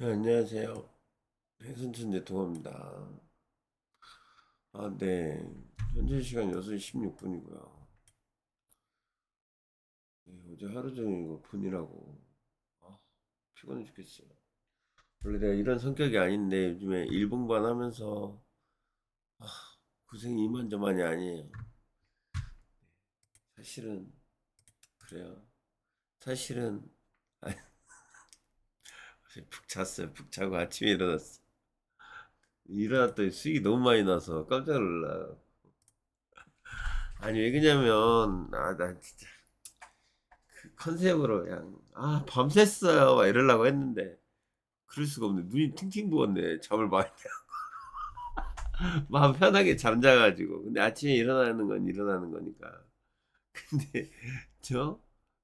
네, 안녕하세요. 해순천 대통합니다. 아, 네. 현재 시간 6시 16분이고요. 네, 어제 하루 종일 이거 분이라고. 아, 피곤해 죽겠어요. 원래 내가 이런 성격이 아닌데 요즘에 일본반 하면서 아, 고생이 이만저만이 아니에요. 사실은 그래요. 사실은 푹 잤어요. 푹 자고 아침에 일어났어. 일어났더니 수익이 너무 많이 나서 깜짝 놀라. 아니 왜 그러냐면 아 나 진짜 그 컨셉으로 그냥 아 밤샜어요 막 이러려고 했는데 그럴 수가 없네. 눈이 팅팅 부었네. 잠을 많이 자고. 마음 편하게 잠자가지고. 근데 아침에 일어나는 건 일어나는 거니까. 근데 저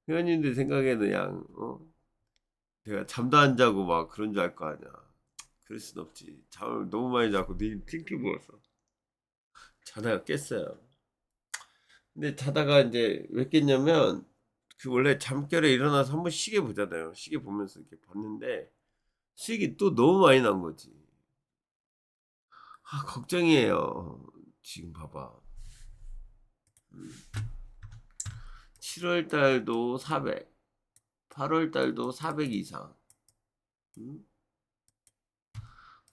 회원님들 생각에는 그냥 어? 내가 잠도 안 자고 막 그런 줄 알 거 아니야. 그럴 순 없지. 잠을 너무 많이 자고 눈이 팅팅 부어서 자다가 깼어요. 근데 자다가 이제 왜 깼냐면 그 원래 잠결에 일어나서 한번 시계 보잖아요. 시계 보면서 이렇게 봤는데 수익이 또 너무 많이 난 거지. 아 걱정이에요. 지금 봐봐. 7월 달도 400, 8월 달도 400 이상.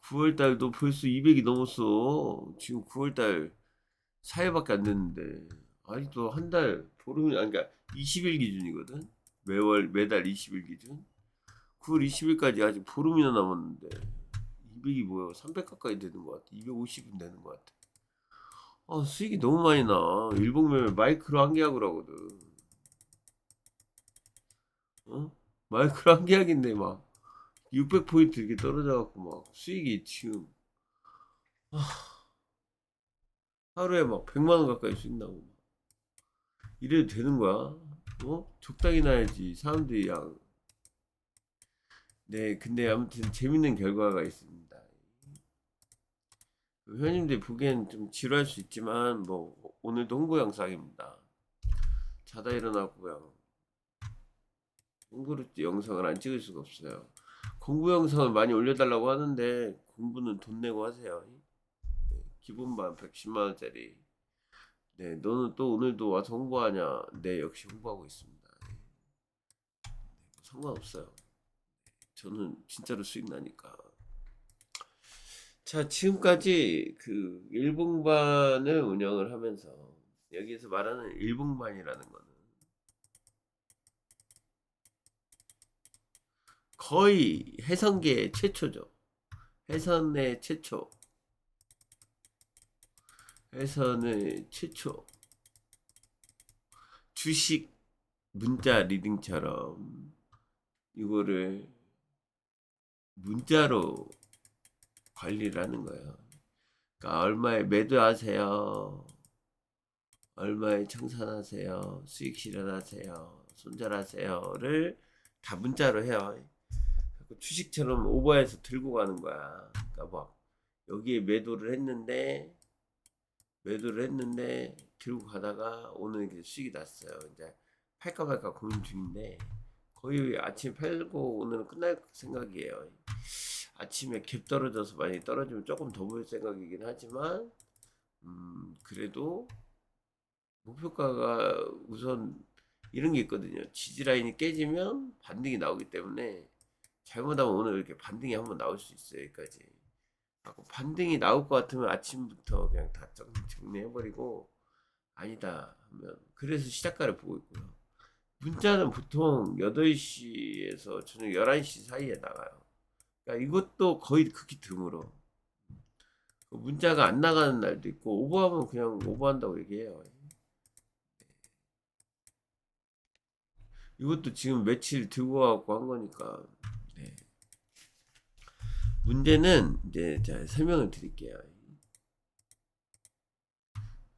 9월 달도 벌써 200이 넘었어. 지금 9월 달 4일밖에 안 됐는데. 아직도 한 달, 보름이, 아니, 그러니까 20일 기준이거든? 매월, 매달 20일 기준? 9월 20일까지 아직 보름이나 남았는데. 200이 뭐야? 300 가까이 되는 것 같아. 250은 되는 것 같아. 아, 수익이 너무 많이 나. 일봉매매 마이크로 한 계약을 하거든. 어? 마이크로 한 계약인데 막 600포인트 이렇게 떨어져갖고 막 수익이 지금 아, 하루에 막 100만원 가까이 수익 나고 막. 이래도 되는 거야? 어? 적당히 나야지 사람들이 양. 네, 근데 아무튼 재밌는 결과가 있습니다. 그 회원님들 보기엔 좀 지루할 수 있지만 뭐 오늘도 홍보 영상입니다. 자다 일어나고 그 냥 홍보를 영상을 안 찍을 수가 없어요. 공부 영상을 많이 올려달라고 하는데 공부는 돈 내고 하세요. 네, 기본반 110만 원짜리. 네, 너는 또 오늘도 와서 홍보하냐? 네, 역시 홍보하고 있습니다. 네, 상관없어요. 저는 진짜로 수익 나니까. 자, 지금까지 그 일봉반을 운영을 하면서 여기에서 말하는 일봉반이라는 거는 거의 해선계 최초죠. 해선의 최초. 해선의 최초. 주식 문자 리딩처럼 이거를 문자로 관리를 하는 거예요. 그러니까 얼마에 매도하세요. 얼마에 청산하세요. 수익 실현하세요. 손절하세요를 다 문자로 해요. 주식처럼 오버해서 들고 가는 거야. 그러니까 막 여기에 매도를 했는데 매도를 했는데 들고 가다가 오늘 이렇게 수익이 났어요. 이제 팔까 말까 고민 중인데 거의 아침에 팔고 오늘은 끝날 생각이에요. 아침에 갭 떨어져서 많이 떨어지면 조금 더 볼 생각이긴 하지만 음 그래도 목표가가 우선 이런 게 있거든요. 지지라인이 깨지면 반등이 나오기 때문에 잘못하면 오늘 이렇게 반등이 한번 나올 수 있어요. 여기까지. 하고 반등이 나올 것 같으면 아침부터 그냥 다 정리해버리고 아니다 하면 그래서 시작가를 보고 있고요. 문자는 보통 8시에서 저녁 11시 사이에 나가요. 그러니까 이것도 거의 극히 드물어. 그 문자가 안 나가는 날도 있고 오버하면 그냥 오버한다고 얘기해요. 이것도 지금 며칠 들고 와갖고 한 거니까. 네. 문제는 이제 제가 설명을 드릴게요.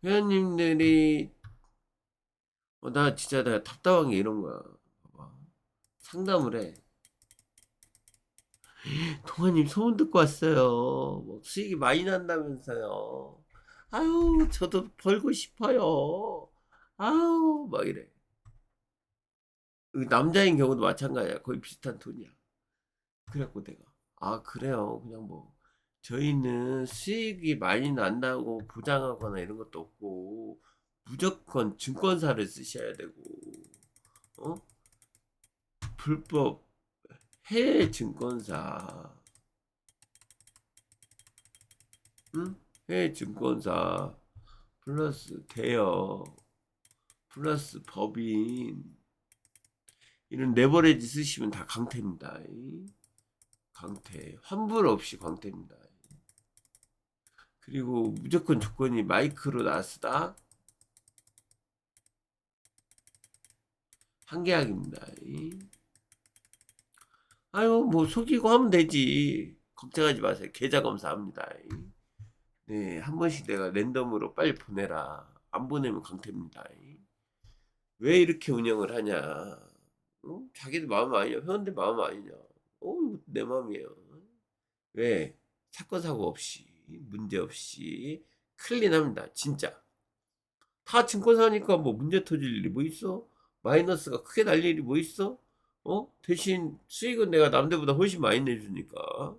회원님들이 어, 나 진짜 내가 답답한 게 이런 거야. 상담을 해. 동아님 소문 듣고 왔어요. 뭐 수익이 많이 난다면서요. 아유, 저도 벌고 싶어요. 아유, 막 이래. 남자인 경우도 마찬가지야. 거의 비슷한 돈이야. 그래갖고 내가 아, 그래요. 그냥 뭐, 저희는 수익이 많이 난다고 보장하거나 이런 것도 없고, 무조건 증권사를 쓰셔야 되고, 어? 불법 해외 증권사, 응? 해외 증권사, 플러스 대여, 플러스 법인, 이런 레버리지 쓰시면 다 강태입니다. 강태. 환불 없이 강태입니다. 그리고 무조건 조건이 마이크로 나스다. 한 계약입니다. 아유, 뭐 속이고 하면 되지. 걱정하지 마세요. 계좌 검사합니다. 네, 한 번씩 내가 랜덤으로 빨리 보내라. 안 보내면 강태입니다. 왜 이렇게 운영을 하냐? 어? 자기들 마음 아니냐? 회원들 마음 아니냐? 어, 이거 내 마음이에요. 왜? 사건 사고 없이 문제 없이 클린합니다. 진짜. 다 증권사니까 뭐 문제 터질 일이 뭐 있어? 마이너스가 크게 날 일이 뭐 있어? 어? 대신 수익은 내가 남들보다 훨씬 많이 내주니까.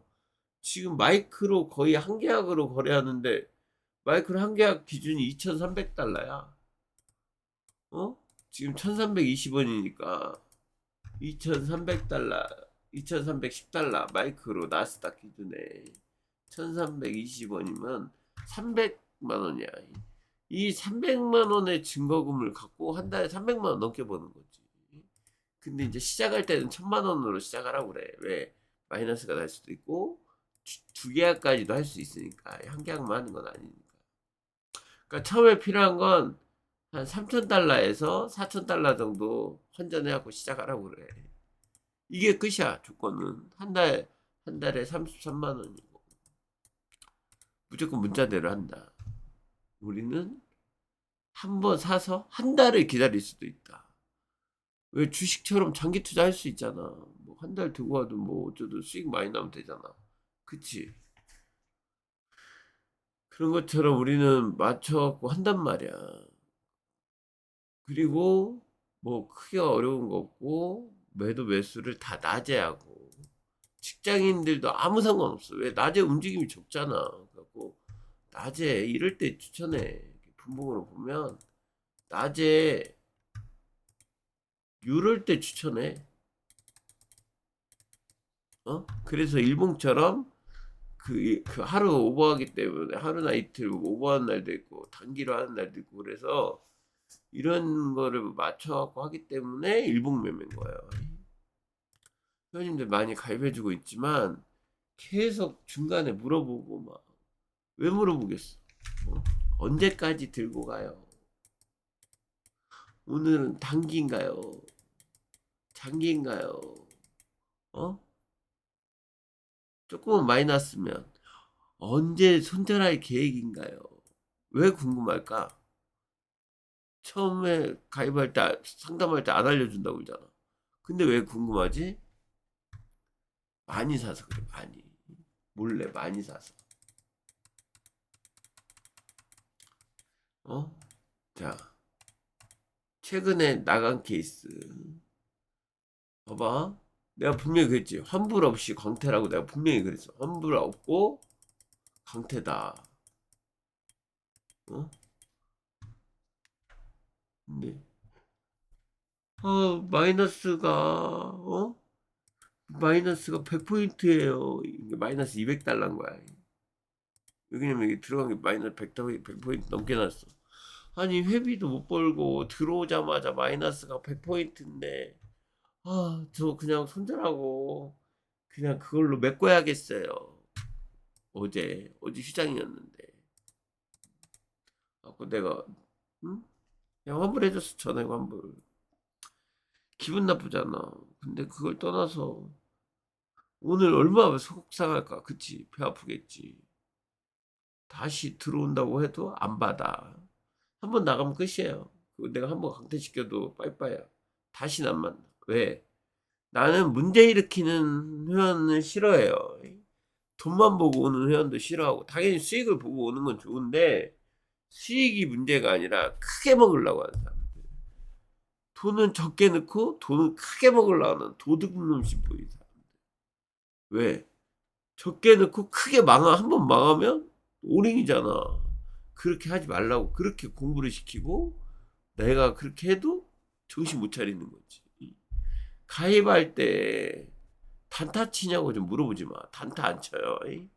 지금 마이크로 거의 한 계약으로 거래하는데 마이크로 한 계약 기준이 2,300달러야. 어? 지금 1,320원이니까 2,300달러, 2,310달러 마이크로 나스닥 기준에 1,320원이면 300만 원이야. 이 300만 원의 증거금을 갖고 한 달에 300만 원 넘게 버는 거지. 근데 이제 시작할 때는 1000만 원으로 시작하라고 그래. 왜? 마이너스가 날 수도 있고 두, 두 계약까지도 할 수 있으니까 한 계약만 하는 건 아니니까. 그러니까 처음에 필요한 건 한 3,000달러에서 4,000달러 정도 환전해 갖고 시작하라고 그래. 이게 끝이야, 조건은. 한 달, 한 달에 33만 원이고. 무조건 문자대로 한다. 우리는 한 번 사서 한 달을 기다릴 수도 있다. 왜 주식처럼 장기 투자할 수 있잖아. 뭐 한 달 두고 와도 뭐 어쩌도 수익 많이 나면 되잖아. 그치? 그런 것처럼 우리는 맞춰갖고 한단 말이야. 그리고 뭐 크게 어려운 거 없고 매도 매수를 다 낮에 하고 직장인들도 아무 상관없어. 왜 낮에 움직임이 적잖아. 그래갖고 낮에 이럴 때 추천해. 분봉으로 보면 낮에 이럴 때 추천해. 어? 그래서 일봉처럼 그, 그 하루 오버하기 때문에 하루나 이틀 오버하는 날도 있고 단기로 하는 날도 있고 그래서 이런 거를 맞춰갖고 하기 때문에 일봉 매매인 거예요. 회원님들 많이 가입해주고 있지만 계속 중간에 물어보고 막 왜 물어보겠어? 어? 언제까지 들고 가요? 오늘은 단기인가요? 장기인가요? 어? 조금은 마이너스면 언제 손절할 계획인가요? 왜 궁금할까? 처음에 가입할 때 상담할 때 안 알려준다고 그러잖아. 근데 왜 궁금하지? 많이 사서 그래 많이 몰래 많이 사서 어? 자 최근에 나간 케이스 봐봐 내가 분명히 그랬지 환불 없이 강태라고 내가 분명히 그랬어 환불 없고 강태다 어? 근데 어 마이너스가 어? 마이너스가 100포인트예요 이게 마이너스 200달러인 거야 왜냐면 이게 들어간 게 마이너스 100, 100포인트 넘게 났어 아니 회비도 못 벌고 들어오자마자 마이너스가 100포인트인데 아, 저 그냥 손절하고 그냥 그걸로 메꿔야겠어요. 어제 어제 휴장이었는데. 아고 내가 응? 그냥 환불 해줬어 전액 환불. 기분 나쁘잖아. 근데 그걸 떠나서 오늘 얼마나 속상할까. 그치? 배 아프겠지. 다시 들어온다고 해도 안 받아. 한 번 나가면 끝이에요. 내가 한 번 강퇴시켜도 빠이빠이야. 다시는 안 만나. 왜? 나는 문제 일으키는 회원을 싫어해요. 돈만 보고 오는 회원도 싫어하고 당연히 수익을 보고 오는 건 좋은데 수익이 문제가 아니라 크게 먹으려고 하는 사람들. 돈은 적게 넣고 돈은 크게 먹으려고 하는 도둑놈 싶어 이 사람들. 왜? 적게 넣고 크게 망하 한 번 망하면 오링이잖아. 그렇게 하지 말라고 그렇게 공부를 시키고 내가 그렇게 해도 정신 못 차리는 거지. 가입할 때 단타 치냐고 좀 물어보지 마. 단타 안 쳐요. 이?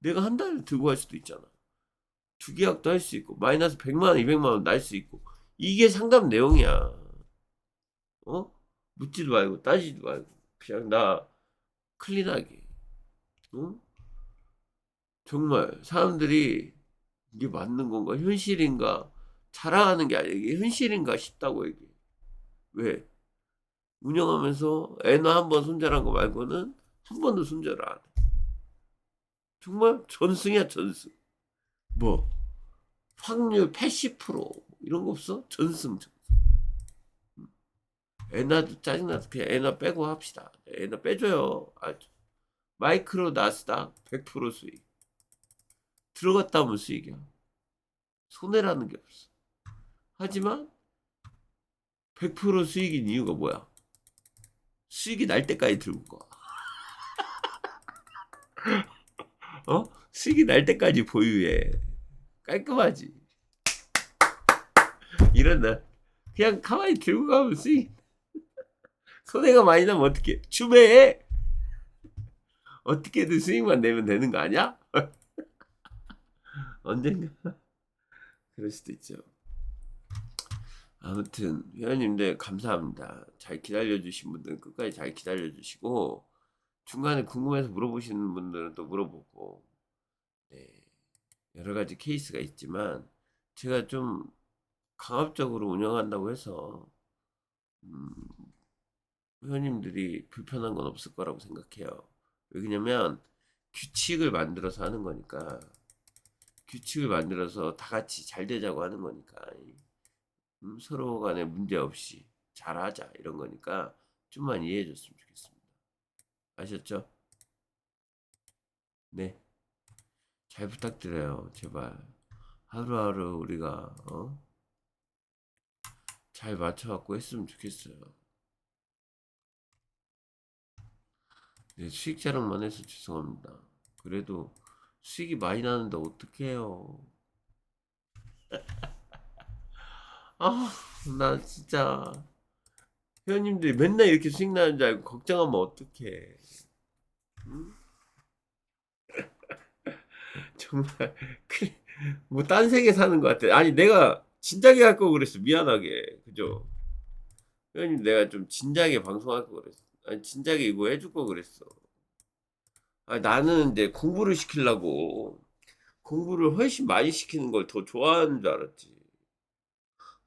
내가 한 달 들고 갈 수도 있잖아. 두 계약도 할 수 있고 마이너스 100만 원, 200만 원 날 수 있고 이게 상담 내용이야. 어? 묻지도 말고 따지지도 말고 그냥 나 클린하게. 어? 정말 사람들이 이게 맞는 건가? 현실인가? 자랑하는 게 아니야. 이게 현실인가 싶다고 얘기해. 왜? 운영하면서 애나 한 번 손절한 거 말고는 한 번도 손절 안 해. 정말 전승이야, 전승. 뭐, 확률 80% 이런 거 없어? 전승, 전승. 음. 애나도 짜증나서 그냥 애나 빼고 합시다. 애나 빼줘요. 아주. 마이크로 나스닥 100% 수익. 들어갔다 오면 수익이야. 손해라는 게 없어. 하지만 100% 수익인 이유가 뭐야? 수익이 날 때까지 들고 가. 어? 수익이 날 때까지 보유해. 깔끔하지. 이런다. 그냥 가만히 들고 가면 수익. 손해가 많이 나면 어떻게? 추매해. 어떻게든 수익만 내면 되는 거 아니야? 언젠가 그럴 수도 있죠. 아무튼 회원님들 감사합니다. 잘 기다려주신 분들은 끝까지 잘 기다려주시고 중간에 궁금해서 물어보시는 분들은 또 물어보고 네, 여러 가지 케이스가 있지만 제가 좀 강압적으로 운영한다고 해서 음, 회원님들이 불편한 건 없을 거라고 생각해요. 왜냐면 규칙을 만들어서 하는 거니까 규칙을 만들어서 다 같이 잘 되자고 하는 거니까 음, 서로 간에 문제 없이 잘하자 이런 거니까 좀만 이해해 줬으면 좋겠습니다. 아셨죠? 네. 잘 부탁드려요. 제발. 하루하루 우리가 어? 잘 맞춰갖고 했으면 좋겠어요. 네, 수익 자랑만 해서 죄송합니다. 그래도 수익이 많이 나는데 어떡해요. 아, 나 진짜 회원님들이 맨날 이렇게 수익 나는 줄 알고 걱정하면 어떡해. 응? 정말 뭐 딴 세계 사는 것 같아. 아니 내가 진작에 할 거 그랬어. 미안하게. 그죠? 회원님 내가 좀 진작에 방송할 거 그랬어. 아니 진작에 이거 해줄 거 그랬어. 아, 나는 이제 공부를 시키려고 공부를 훨씬 많이 시키는 걸 더 좋아하는 줄 알았지.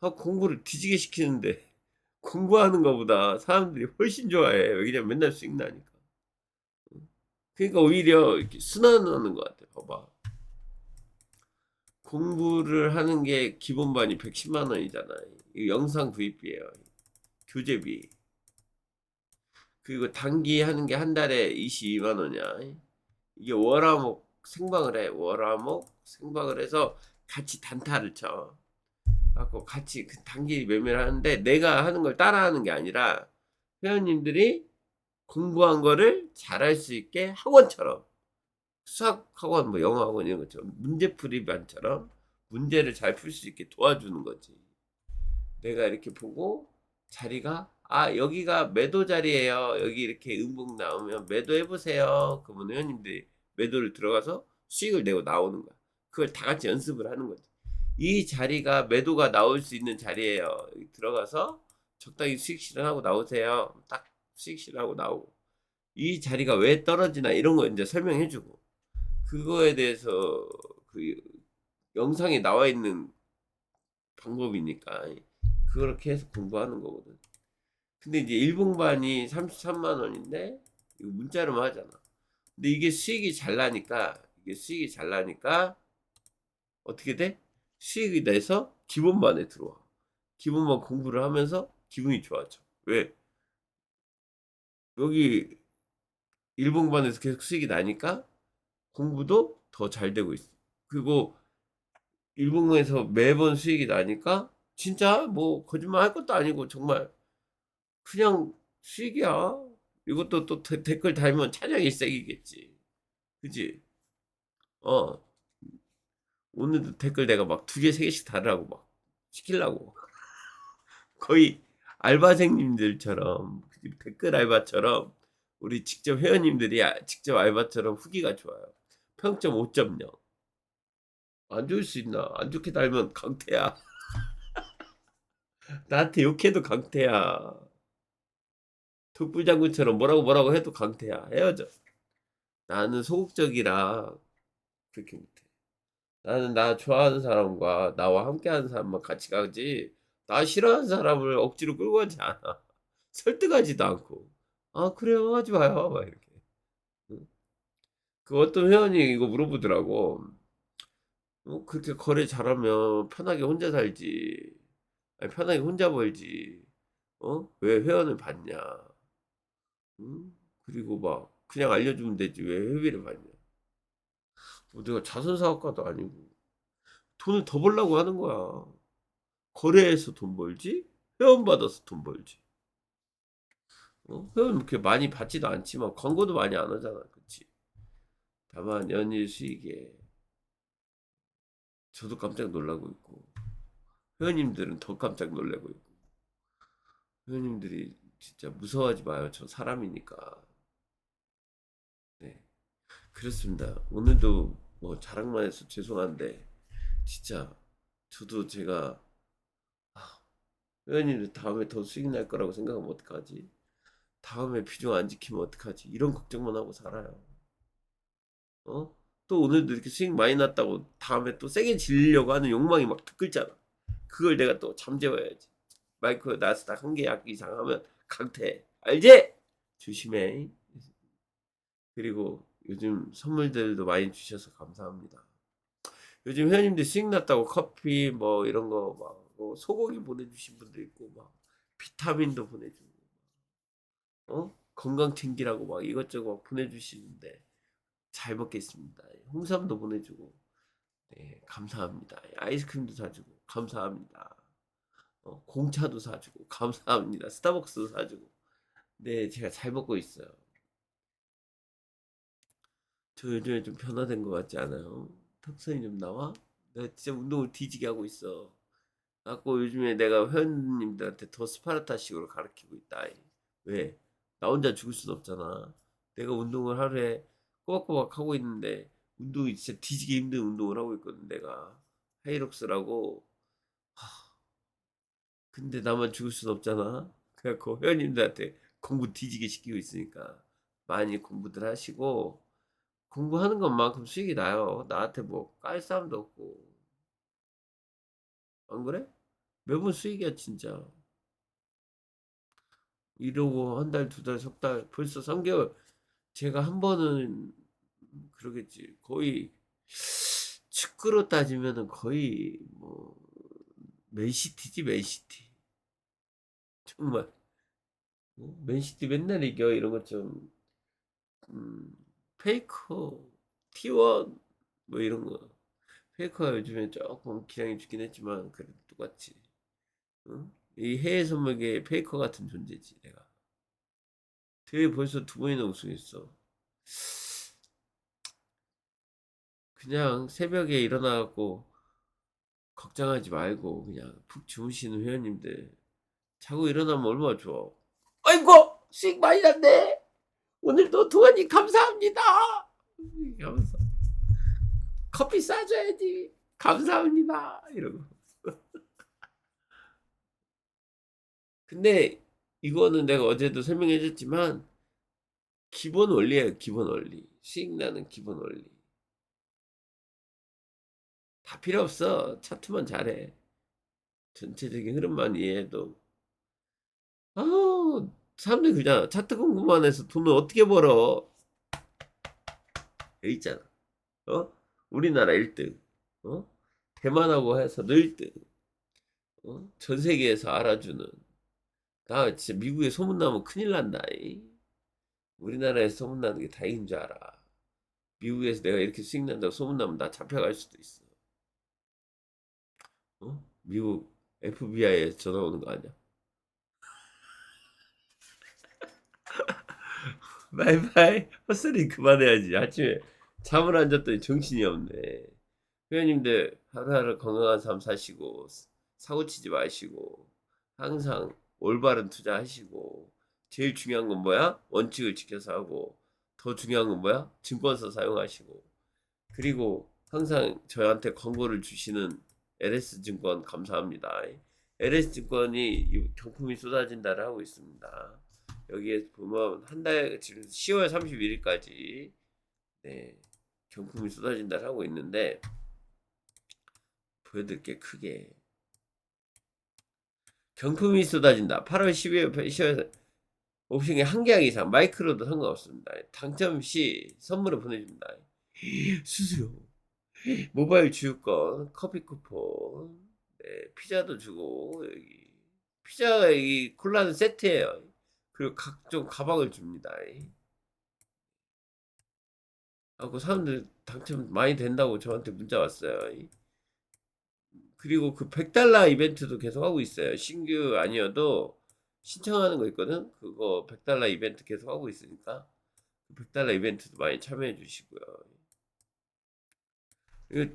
아, 공부를 뒤지게 시키는데 공부하는 것보다 사람들이 훨씬 좋아해. 왜냐면 맨날 수익 나니까. 그러니까 오히려 이렇게 순환하는 것 같아. 봐봐. 공부를 하는 게 기본반이 110만 원이잖아. 이 영상 구입비예요. 교재비. 그리고 단기 하는 게 한 달에 22만 원이야. 이게 월화목 생방을 해. 월화목 생방을 해서 같이 단타를 쳐. 갖고 같이 그 단기 매매를 하는데 내가 하는 걸 따라하는 게 아니라 회원님들이 공부한 거를 잘할 수 있게 학원처럼 수학 학원 뭐 영어 학원 이런 것처럼 문제풀이반처럼 문제를 잘 풀 수 있게 도와주는 거지. 내가 이렇게 보고 자리가 아 여기가 매도 자리예요. 여기 이렇게 음봉 나오면 매도 해 보세요. 그러면 회원님들이 매도를 들어가서 수익을 내고 나오는 거야. 그걸 다 같이 연습을 하는 거지. 이 자리가 매도가 나올 수 있는 자리예요. 들어가서 적당히 수익 실현하고 나오세요. 딱 수익 실현하고 나오고 이 자리가 왜 떨어지나 이런 거 이제 설명해주고 그거에 대해서 그 영상에 나와 있는 방법이니까 그렇게 해서 공부하는 거거든. 근데 이제 일봉반이 33만 원인데 이거 문자로만 하잖아. 근데 이게 수익이 잘 나니까 이게 수익이 잘 나니까 어떻게 돼? 수익이 내서 기본반에 들어와. 기본반 공부를 하면서 기분이 좋아져. 왜? 여기 일봉반에서 계속 수익이 나니까 공부도 더 잘 되고 있어. 그리고 일봉에서 매번 수익이 나니까 진짜 뭐 거짓말 할 것도 아니고 정말 그냥 수익이야. 이것도 또 데- 댓글 달면 찬양 일색이겠지. 그지? 어. 오늘도 댓글 내가 막 두 개, 세 개씩 달으라고 막 시키려고. 거의 알바생님들처럼 댓글 알바처럼 우리 직접 회원님들이 아- 직접 알바처럼 후기가 좋아요. 평점 5.0. 안 좋을 수 있나? 안 좋게 달면 강태야. 나한테 욕해도 강태야. 독불장군처럼 뭐라고 뭐라고 해도 강태야. 헤어져. 나는 소극적이라 그렇게 못해. 나는 나 좋아하는 사람과 나와 함께하는 사람만 같이 가지. 나 싫어하는 사람을 억지로 끌고 가지 않아. 설득하지도 않고. 아 그래요 하지 마요 막 이렇게. 응? 그 어떤 회원이 이거 물어보더라고. 어, 그렇게 거래 잘하면 편하게 혼자 살지. 아니, 편하게 혼자 벌지. 어? 왜 회원을 받냐? 응? 그리고 막 그냥 알려주면 되지 왜 회비를 받냐? 뭐 내가 자선 사업가도 아니고 돈을 더 벌려고 하는 거야. 거래해서 돈 벌지? 회원 받아서 돈 벌지. 어? 회원 그렇게 많이 받지도 않지만 광고도 많이 안 하잖아? 다만 연일 수익에 저도 깜짝 놀라고 있고 회원님들은 더 깜짝 놀라고 있고 회원님들이 진짜 무서워하지 마요. 저 사람이니까. 네. 그렇습니다. 오늘도 뭐 자랑만 해서 죄송한데 진짜 저도 제가 아, 회원님들 다음에 더 수익 날 거라고 생각하면 어떡하지? 다음에 비중 안 지키면 어떡하지? 이런 걱정만 하고 살아요. 어? 또 오늘도 이렇게 수익 많이 났다고 다음에 또 세게 질리려고 하는 욕망이 막 들끓잖아. 그걸 내가 또 잠재워야지. 마이크 나스닥 한개 이상 하면 강태. 알지? 조심해. 그리고 요즘 선물들도 많이 주셔서 감사합니다. 요즘 회원님들 수익 났다고 커피 뭐 이런 거막 뭐 소고기 보내주신 분도 있고 막 비타민도 보내주고 어 건강 챙기라고 막 이것저것 막 보내주시는데 잘 먹겠습니다. 홍삼도 보내주고 네 감사합니다. 아이스크림도 사주고 감사합니다. 어, 공차도 사주고 감사합니다. 스타벅스도 사주고 네 제가 잘 먹고 있어요. 저 요즘에 좀 변화된 것 같지 않아요? 턱선이 좀 나와? 내가 진짜 운동을 뒤지게 하고 있어. 갖고 요즘에 내가 회원님들한테 더 스파르타식으로 가르치고 있다. 왜? 나 혼자 죽을 순 없잖아. 내가 운동을 하루에 꼬박꼬박 하고 있는데 운동이 진짜 뒤지게 힘든 운동을 하고 있거든. 내가 하이록스라고. 하, 근데 나만 죽을 순 없잖아. 그래갖고 회원님들한테 공부 뒤지게 시키고 있으니까 많이 공부들 하시고 공부하는 것만큼 수익이 나요. 나한테 뭐 깔 사람도 없고. 안 그래? 매번 수익이야, 진짜. 이러고 한 달, 두 달, 석 달, 벌써 3개월. 제가 한 번은 그러겠지. 거의 축구로 따지면은 거의 뭐 맨시티지, 맨시티. 정말. 어? 맨시티 맨날 이겨 이런 것좀 음, 페이커, T1 뭐 이런 거. 페이커가 요즘에 조금 기량이 죽긴 했지만 그래도 똑같이. 응? 이 해외 선물계 페이커 같은 존재지 내가. 대회 벌써 두 번이나 우승했어. 그냥 새벽에 일어나갖고 걱정하지 말고 그냥 푹 주무시는 회원님들 자고 일어나면 얼마나 좋아. 아이고 수익 많이 났네. 오늘도 도원님 감사합니다. 이렇게 하면서 커피 싸줘야지. 감사합니다. 이러고. 근데 이거는 내가 어제도 설명해줬지만 기본 원리예요. 기본 원리. 수익 나는 기본 원리. 다 필요 없어. 차트만 잘해. 전체적인 흐름만 이해해도. 아우 사람들이 그냥 차트 공부만 해서 돈을 어떻게 벌어? 여기 있잖아. 어? 우리나라 1등. 어? 대만하고 해서도 1등. 어? 전 세계에서 알아주는. 나 진짜 미국에 소문나면 큰일 난다. 이. 우리나라에서 소문나는 게 다행인 줄 알아. 미국에서 내가 이렇게 수익 난다고 소문나면 나 잡혀갈 수도 있어. 어? 미국 FBI에서 전화 오는 거 아니야? 바이바이. 헛소리 그만해야지. 아침에 잠을 안 잤더니 정신이 없네. 회원님들 하루하루 건강한 삶 사시고 사고 치지 마시고 항상 올바른 투자하시고 제일 중요한 건 뭐야? 원칙을 지켜서 하고 더 중요한 건 뭐야? 증권서 사용하시고 그리고 항상 저한테 광고를 주시는 LS 증권 감사합니다. LS 증권이 이 경품이 쏟아진다를 하고 있습니다. 여기에 보면 한 달 지금 10월 31일까지 네, 경품이 쏟아진다를 하고 있는데 보여드릴게 크게 경품이 쏟아진다. 8월 12일 10월 옵션이 한 계약 이상 마이크로도 상관없습니다. 당첨 시 선물을 보내줍니다. 수수료, 모바일 주유권, 커피 쿠폰, 네, 피자도 주고 여기 피자가 이 콜라는 세트예요. 그리고 각종 가방을 줍니다. 하고 사람들 당첨 많이 된다고 저한테 문자 왔어요. 그리고 그 100달러 이벤트도 계속 하고 있어요. 신규 아니어도 신청하는 거 있거든. 그거 100달러 이벤트 계속 하고 있으니까 100달러 이벤트도 많이 참여해 주시고요. 이거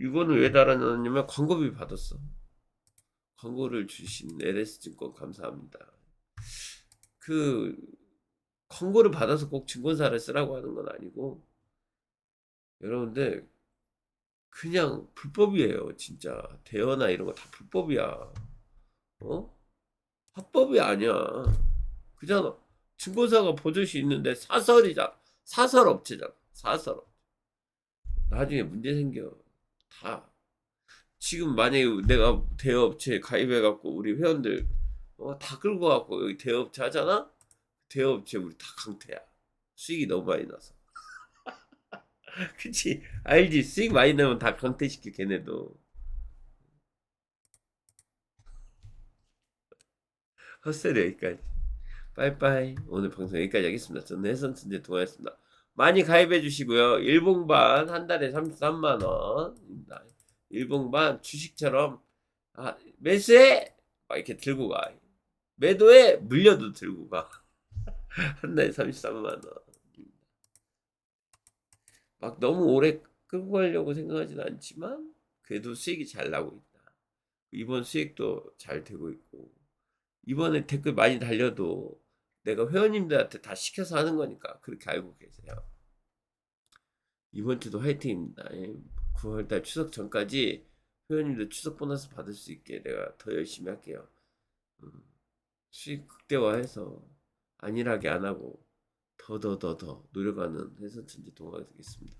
이거는 왜 달아놨냐면 광고비 받았어. 광고를 주신 LS증권 감사합니다. 그 광고를 받아서 꼭 증권사를 쓰라고 하는 건 아니고 여러분들 그냥 불법이에요 진짜. 대여나 이런 거 다 불법이야. 어? 합법이 아니야. 그잖아. 증권사가 보조시 있는데 사설이잖아. 사설 업체잖아. 사설 업체 나중에 문제 생겨. 다. 지금 만약에 내가 대여업체에 가입해갖고 우리 회원들 어, 다 끌고 갖고 여기 대여업체 하잖아? 대여업체 우리 다 강퇴야. 수익이 너무 많이 나서. 그치? 알지? 수익 많이 나면 다 강퇴시켜 걔네도. 헛소리 여기까지. 빠이빠이. 오늘 방송 여기까지 하겠습니다. 저는 해선천재 동아였습니다 많이 가입해 주시고요. 일봉반 한 달에 33만원 일봉반 주식처럼 아, 매수해 막 이렇게 들고 가. 매도해 물려도 들고 가 한 달에 33만 원 막 너무 오래 끌고 가려고 생각하지는 않지만 그래도 수익이 잘 나고 있다. 이번 수익도 잘 되고 있고 이번에 댓글 많이 달려도 내가 회원님들한테 다 시켜서 하는 거니까 그렇게 알고 계세요. 이번 주도 화이팅입니다. 9월달 추석 전까지 회원님들 추석 보너스 받을 수 있게 내가 더 열심히 할게요. 음, 수익 극대화해서 안일하게 안 하고 더더더더 노력하는 해선천지 동화가 되겠습니다.